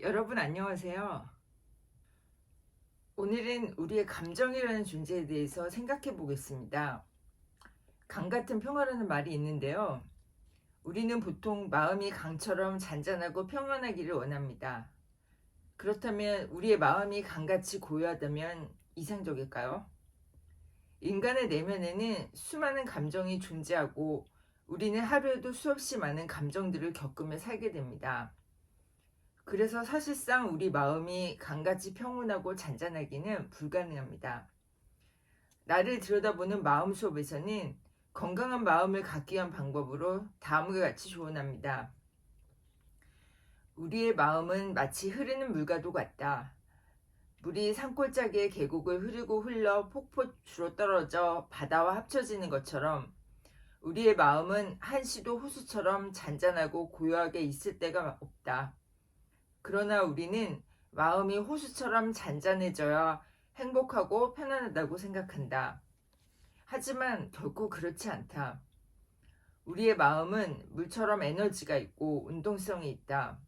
여러분 안녕하세요. 오늘은 우리의 감정이라는 존재에 대해서 생각해 보겠습니다. 강 같은 평화라는 말이 있는데요. 우리는 보통 마음이 강처럼 잔잔하고 평안하기를 원합니다. 그렇다면 우리의 마음이 강같이 고요하다면 이상적일까요? 인간의 내면에는 수많은 감정이 존재하고 우리는 하루에도 수없이 많은 감정들을 겪으며 살게 됩니다. 그래서 사실상 우리 마음이 강같이 평온하고 잔잔하기는 불가능합니다. 나를 들여다보는 마음 수업에서는 건강한 마음을 갖기 위한 방법으로 다음과 같이 조언합니다. 우리의 마음은 마치 흐르는 물과도 같다. 물이 산골짜기의 계곡을 흐르고 흘러 폭포주로 떨어져 바다와 합쳐지는 것처럼 우리의 마음은 한시도 호수처럼 잔잔하고 고요하게 있을 때가 없다. 그러나 우리는 마음이 호수처럼 잔잔해져야 행복하고 편안하다고 생각한다. 하지만 결코 그렇지 않다. 우리의 마음은 물처럼 에너지가 있고 운동성이 있다.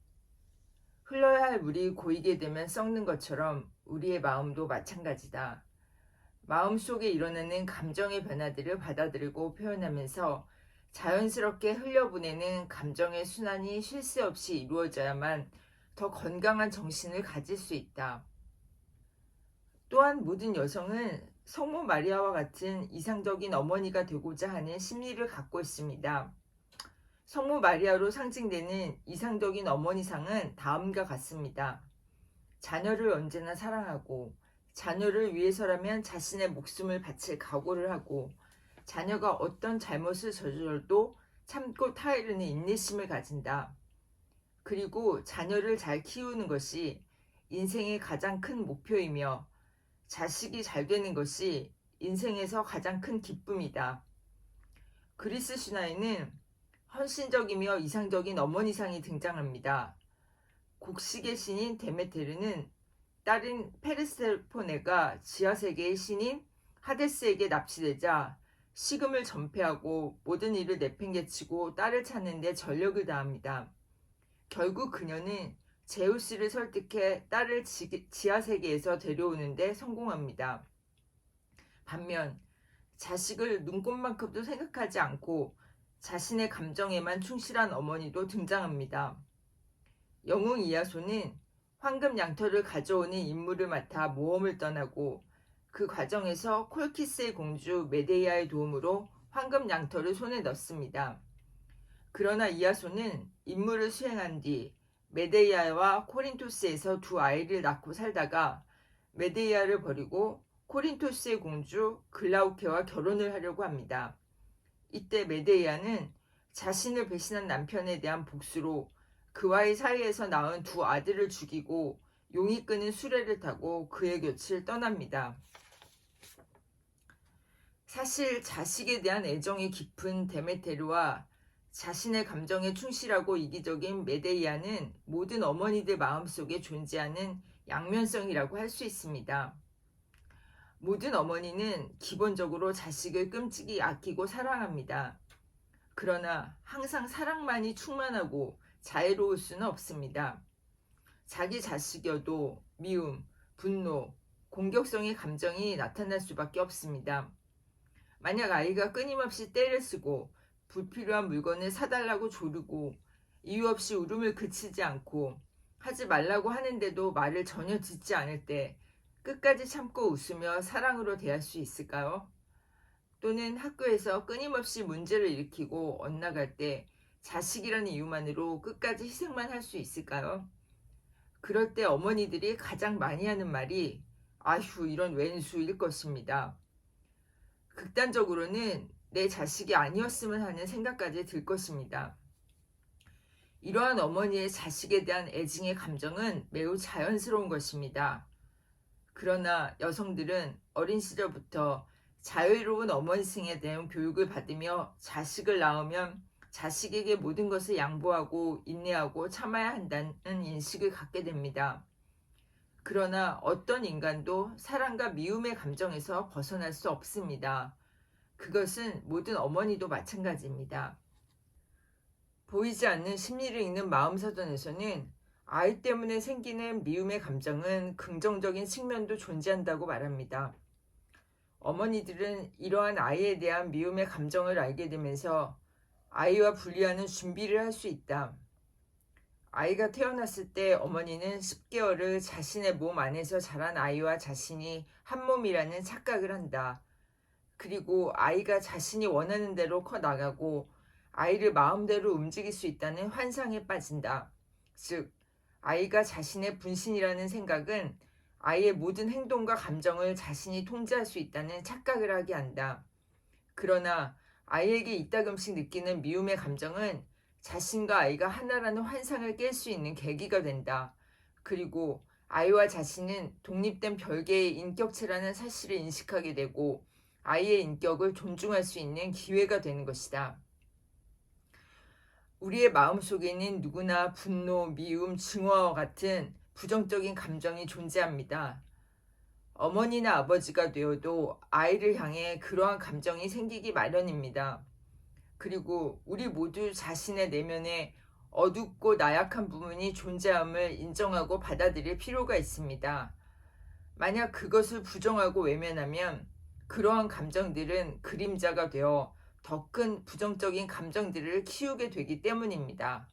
흘러야 할 물이 고이게 되면 썩는 것처럼 우리의 마음도 마찬가지다. 마음 속에 일어나는 감정의 변화들을 받아들이고 표현하면서 자연스럽게 흘려보내는 감정의 순환이 쉴 새 없이 이루어져야만 더 건강한 정신을 가질 수 있다. 또한 모든 여성은 성모 마리아와 같은 이상적인 어머니가 되고자 하는 심리를 갖고 있습니다. 성모 마리아로 상징되는 이상적인 어머니상은 다음과 같습니다. 자녀를 언제나 사랑하고, 자녀를 위해서라면 자신의 목숨을 바칠 각오를 하고, 자녀가 어떤 잘못을 저질러도 참고 타이르는 인내심을 가진다. 그리고 자녀를 잘 키우는 것이 인생의 가장 큰 목표이며 자식이 잘 되는 것이 인생에서 가장 큰 기쁨이다. 그리스 신화에는 헌신적이며 이상적인 어머니상이 등장합니다. 곡식의 신인 데메테르는 딸인 페르세포네가 지하세계의 신인 하데스에게 납치되자 식음을 전폐하고 모든 일을 내팽개치고 딸을 찾는 데 전력을 다합니다. 결국 그녀는 제우스를 설득해 딸을 지하 세계에서 데려오는데 성공합니다. 반면 자식을 눈꽃만큼도 생각하지 않고 자신의 감정에만 충실한 어머니도 등장합니다. 영웅 이야소는 황금 양털을 가져오는 임무를 맡아 모험을 떠나고 그 과정에서 콜키스의 공주 메데이아의 도움으로 황금 양털을 손에 넣습니다. 그러나 이야소는 임무를 수행한 뒤 메데이아와 코린토스에서 두 아이를 낳고 살다가 메데이아를 버리고 코린토스의 공주 글라우케와 결혼을 하려고 합니다. 이때 메데이아는 자신을 배신한 남편에 대한 복수로 그와의 사이에서 낳은 두 아들을 죽이고 용이 끄는 수레를 타고 그의 곁을 떠납니다. 사실 자식에 대한 애정이 깊은 데메테르와 자신의 감정에 충실하고 이기적인 메데이아는 모든 어머니들 마음속에 존재하는 양면성이라고 할 수 있습니다. 모든 어머니는 기본적으로 자식을 끔찍이 아끼고 사랑합니다. 그러나 항상 사랑만이 충만하고 자애로울 수는 없습니다. 자기 자식이어도 미움, 분노, 공격성의 감정이 나타날 수밖에 없습니다. 만약 아이가 끊임없이 때를 쓰고 불필요한 물건을 사달라고 조르고 이유 없이 울음을 그치지 않고 하지 말라고 하는데도 말을 전혀 듣지 않을 때 끝까지 참고 웃으며 사랑으로 대할 수 있을까요? 또는 학교에서 끊임없이 문제를 일으키고 엇나갈 때 자식이라는 이유만으로 끝까지 희생만 할 수 있을까요? 그럴 때 어머니들이 가장 많이 하는 말이 아휴 이런 왼수일 것입니다. 극단적으로는 내 자식이 아니었으면 하는 생각까지 들 것입니다. 이러한 어머니의 자식에 대한 애증의 감정은 매우 자연스러운 것입니다. 그러나 여성들은 어린 시절부터 자유로운 어머니승에 대한 교육을 받으며 자식을 낳으면 자식에게 모든 것을 양보하고 인내하고 참아야 한다는 인식을 갖게 됩니다. 그러나 어떤 인간도 사랑과 미움의 감정에서 벗어날 수 없습니다. 그것은 모든 어머니도 마찬가지입니다. 보이지 않는 심리를 읽는 마음사전에서는 아이 때문에 생기는 미움의 감정은 긍정적인 측면도 존재한다고 말합니다. 어머니들은 이러한 아이에 대한 미움의 감정을 알게 되면서 아이와 분리하는 준비를 할 수 있다. 아이가 태어났을 때 어머니는 10개월을 자신의 몸 안에서 자란 아이와 자신이 한 몸이라는 착각을 한다. 그리고 아이가 자신이 원하는 대로 커 나가고 아이를 마음대로 움직일 수 있다는 환상에 빠진다. 즉, 아이가 자신의 분신이라는 생각은 아이의 모든 행동과 감정을 자신이 통제할 수 있다는 착각을 하게 한다. 그러나 아이에게 이따금씩 느끼는 미움의 감정은 자신과 아이가 하나라는 환상을 깰 수 있는 계기가 된다. 그리고 아이와 자신은 독립된 별개의 인격체라는 사실을 인식하게 되고 아이의 인격을 존중할 수 있는 기회가 되는 것이다. 우리의 마음속에는 누구나 분노, 미움, 증오와 같은 부정적인 감정이 존재합니다. 어머니나 아버지가 되어도 아이를 향해 그러한 감정이 생기기 마련입니다. 그리고 우리 모두 자신의 내면에 어둡고 나약한 부분이 존재함을 인정하고 받아들일 필요가 있습니다. 만약 그것을 부정하고 외면하면 그러한 감정들은 그림자가 되어 더 큰 부정적인 감정들을 키우게 되기 때문입니다.